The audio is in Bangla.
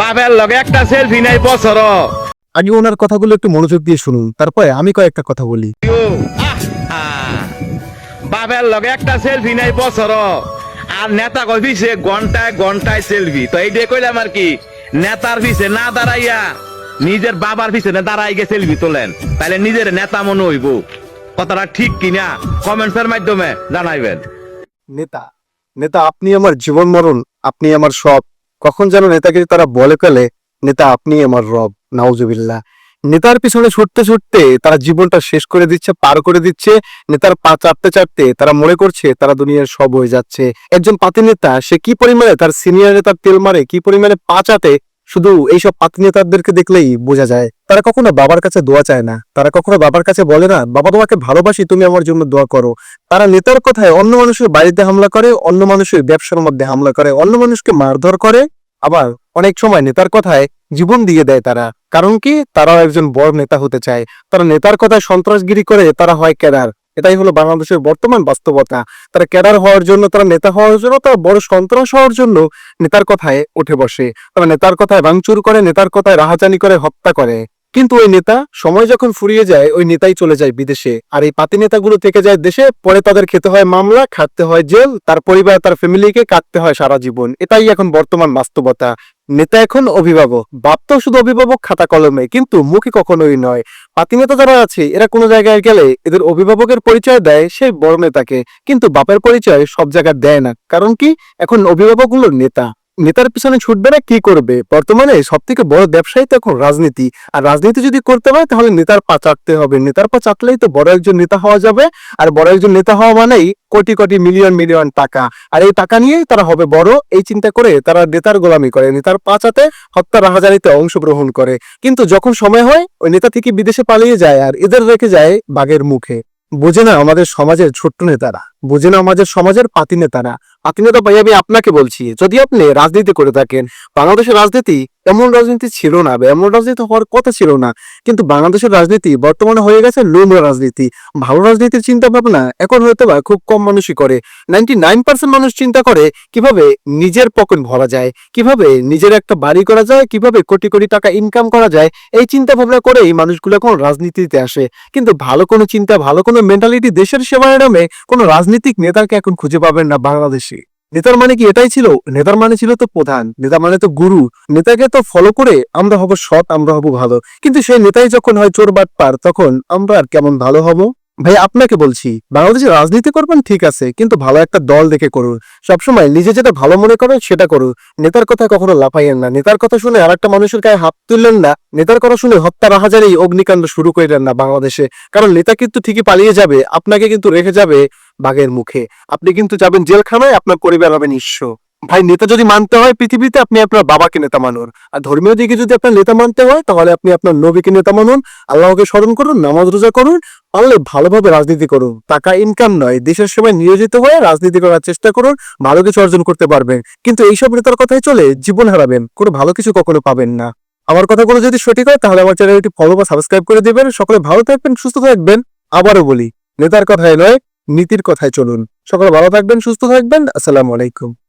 বাপের লগে একটা সেলফি নাই বছর। আগে ওনার কথাগুলো একটু মনোযোগ দিয়ে শুনুন তারপরে আমি কয়েকটা কথা বলি। বাপের লগে একটা সেলফি নাই বছর। আর নেতা কই পিছে ঘন্টায় ঘন্টায় সেলফি তো এই দিয়ে কইলাম আর কি নেতার পিছে না দাঁড়াইয়া নিজের বাবার পিছনে দাঁড়াই গিয়ে সেলফি তোলেন তাহলে নিজের নেতা মনে হইব। কথাটা ঠিক কিনা কমেন্টসের মাধ্যমে জানাইবেন। নেতা নেতা আপনি আমার জীবন মরণ আপনি আমার সব। কখন যেন নেতাকে তারা বলে ফেলে, নেতা, আপনি আমার রব, নাউজুবিল্লাহ। নেতার পিছনে ছুটতে ছুটতে তারা জীবনটা শেষ করে দিচ্ছে, পার করে দিচ্ছে। নেতার পা চাপতে চাপতে তারা মনে করছে, তারা দুনিয়ার সব হয়ে যাচ্ছে। একজন পাতি নেতা, সে কি পরিমাণে তার সিনিয়র নেতার তেল মারে, কি পরিমাণে পা চাটে শুধু এইসব পাতি নেতাদেরকে দেখলেই বোঝা যায়। তারা কখনো বাবার কাছে দোয়া চায় না, তারা কখনো বাবার কাছে বলে না, বাবা, তোমাকে ভালোবাসি, তুমি আমার জন্য দোয়া করো। তারা নেতার কথায় অন্য মানুষের বাড়িতে হামলা করে, অন্য মানুষের ব্যবসার মধ্যে হামলা করে, অন্য মানুষকে মারধর করে। আবার অনেক সময় নেতার কথায় জীবন দিয়ে দেয় তারা। কারণ কি? তারাও একজন বড় নেতা হতে চায়। তারা নেতার কথায় সন্ত্রাসগিরি করে তারা হয় ক্যাডার। এটাই হলো বাংলাদেশের বর্তমান বাস্তবতা। তারা ক্যাডার হওয়ার জন্য, তারা নেতা হওয়ার জন্য, তারা বড় সন্ত্রাস হওয়ার জন্য নেতার কথায় উঠে বসে। তারা নেতার কথায় ভাঙচুর করে, নেতার কথায় রাহাজানি করে, হত্যা করে। কিন্তু ওই নেতা সময় যখন ফুরিয়ে যায়, ওই নেতাই চলে যায় বিদেশে। আর এই পাতি নেতাগুলো থেকে যায় দেশে, পরে তাদের খেতে হয় মামলা, খাটতে হয় জেল, তার পরিবার, তার ফ্যামিলিকে কাটতে হয় সারা জীবন। এটাই এখন বর্তমান বাস্তবতা। নেতা এখন অভিভাবক, বাপ তো শুধু অভিভাবক খাতা কলমে, কিন্তু মুখে কখনোই নয়। পাতি নেতা যারা আছে, এরা কোনো জায়গায় গেলে এদের অভিভাবকের পরিচয় দেয় সেই বড় নেতাকে, কিন্তু বাপের পরিচয় সব জায়গায় দেয় না। কারণ কি? এখন অভিভাবকগুলোর নেতা। নেতার পিছনে ছুটবে না, কি করবে? বর্তমানে সব থেকে বড় ব্যবসায়ী তো এখন রাজনীতি। আর রাজনীতি যদি করতে হয় তাহলে নেতার পা চাটতে হবে। নেতার পা চাটলেই তো বড় একজন নেতা হওয়া যাবে। আর বড় একজন নেতা হওয়া মানেই কোটি কোটি, মিলিয়ন মিলিয়ন টাকা। আর এই টাকা নিয়েই তারা হবে বড়, এই চিন্তা করে তারা নেতার গোলামি করে। নেতার পাচাতে হত্যা রাহাজারিতে অংশগ্রহণ করে। কিন্তু যখন সময় হয়, ওই নেতা থেকে বিদেশে পালিয়ে যায় আর এদের রেখে যায় বাঘের মুখে। বোঝে না আমাদের সমাজের ছোট্ট নেতারা। বোঝে না আমাদের সমাজের পাতি নেতারা। পাতি নেতা ভাই, আমি আপনাকে বলছি, যদি আপনি রাজনীতি করে থাকেন, বাংলাদেশের রাজনীতি এমন রাজনীতি ছিল না বা এমন রাজনীতি হওয়ার কথা ছিল না, কিন্তু বাংলাদেশের রাজনীতি বর্তমানে হয়ে গেছে নোংরা রাজনীতি। ভালো রাজনীতির চিন্তা ভাবনা এখন হয়তো বা খুব কম মানুষই করে। নাইনটি নাইন পার্সেন্ট মানুষ চিন্তা করে কীভাবে নিজের পকেট ভরা যায়, কীভাবে নিজের একটা বাড়ি করা যায়, কীভাবে কোটি কোটি টাকা ইনকাম করা যায়, এই চিন্তা ভাবনা করেই মানুষগুলো এখন রাজনীতিতে আসে। কিন্তু ভালো কোনো চিন্তা, ভালো কোনো মেন্টালিটি দেশের সেবার নামে কোনো রাজনীতিক নেতাকে এখন খুঁজে পাবেন না বাংলাদেশে। নেতার মানে কি? এটাই ছিল। নেতার মানে ছিল তো প্রধান। নেতা মানে তো গুরু। নেতাকে তো ফলো করে আমরা হব সৎ, আমরা হব ভালো। কিন্তু সেই নেতাই যখন হয় চোর বাটপার, তখন আমরা আর কেমন ভালো হব? ভাই, আপনাকে বলছি বাংলাদেশে রাজনীতি করবেন ঠিক আছে, কিন্তু ভালো একটা দল দেখে করুন। সবসময় নিজে যেটা ভালো মনে করেন সেটা করুন। নেতার কথা কখনো লাফাইয়েন না। নেতার কথা শুনে আর একটা মানুষের গায়ে হাত তুললেন না। নেতার কথা শুনে হত্যা রাহাজারি, অগ্নিকাণ্ড শুরু করেন না বাংলাদেশে। কারণ নেতা কিন্তু ঠিকই পালিয়ে যাবে, আপনাকে কিন্তু রেখে যাবে। বাঘের মুখে। আপনি কিন্তু যাবেন জেলখানায়, আপনার পরিবার হবে নিঃস্ব। ভাই, নেতা যদি মানতে হয় পৃথিবীতে, আপনি আপনার বাবাকে নেতা মানুন। আর ধর্মীয় দিকে যদি আপনার নেতা মানতে হয়, তাহলে আপনি আপনার নবীকে নেতা মানুন। আল্লাহকে স্মরণ করুন, নামাজ রোজা করুন, পারলে ভালোভাবে রাজনীতি করুন। টাকা ইনকাম নয়, দেশের সময় নিয়োজিত হয়ে রাজনীতি করার চেষ্টা করুন, ভালো কিছু অর্জন করতে পারবেন। কিন্তু এইসব নেতার কথাই চলে, জীবন হারাবেন। কোনো ভালো কিছু কখনো পাবেন না। আমার কথাগুলো যদি সঠিক হয়, তাহলে আমার চ্যানেলটি ফলো বা সাবস্ক্রাইব করে দেবেন। সকলে ভালো থাকবেন, সুস্থ থাকবেন। আবারও বলি, নেতার কথায় নয় নীতির কথায় চলুন। সকলে ভালো থাকবেন সুস্থ থাকবেন। আসসালামু আলাইকুম।